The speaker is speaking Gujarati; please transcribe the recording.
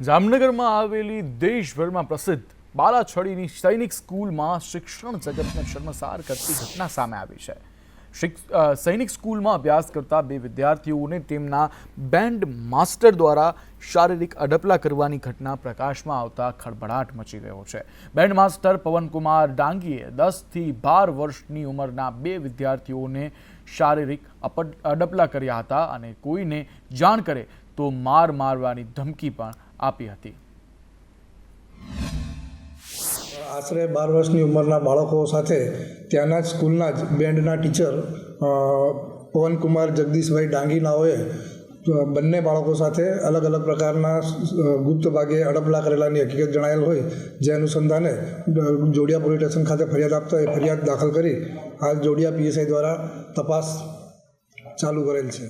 જામનગરમાં આવેલી દેશભરમાં પ્રસિદ્ધ બાલાછડીની સૈનિક સ્કૂલમાં શિક્ષણ જગતને શર્મસાર કરતી ઘટના સામે આવી છે. સૈનિક સ્કૂલમાં અભ્યાસ કરતા બે વિદ્યાર્થીઓને તેમના બેન્ડ માસ્ટર દ્વારા શારીરિક અડપલા કરવાની ઘટના પ્રકાશમાં આવતા ખળભળાટ મચી ગયો છે. બેન્ડ માસ્ટર પવનકુમાર ડાંગીએ દસથી બાર વર્ષની ઉંમરના બે વિદ્યાર્થીઓને શારીરિક અડપલા કર્યા હતા અને કોઈને જાણ કરે તો માર મારવાની ધમકી પણ આપી હતી. આશરે બાર વર્ષની ઉંમરના બાળકો સાથે ત્યાંના જ સ્કૂલના જ બેન્ડના ટીચર પવનકુમાર જગદીશભાઈ ડાંગીનાઓએ બંને બાળકો સાથે અલગ અલગ પ્રકારના ગુપ્ત ભાગે અડપલા કરેલાની હકીકત જણાયેલ હોય, જે અનુસંધાને જોડિયા પોલીસ સ્ટેશન ખાતે ફરિયાદ આપતા એ ફરિયાદ દાખલ કરી, હાલ જોડિયા પીએસઆઈ દ્વારા તપાસ ચાલુ કરેલ છે.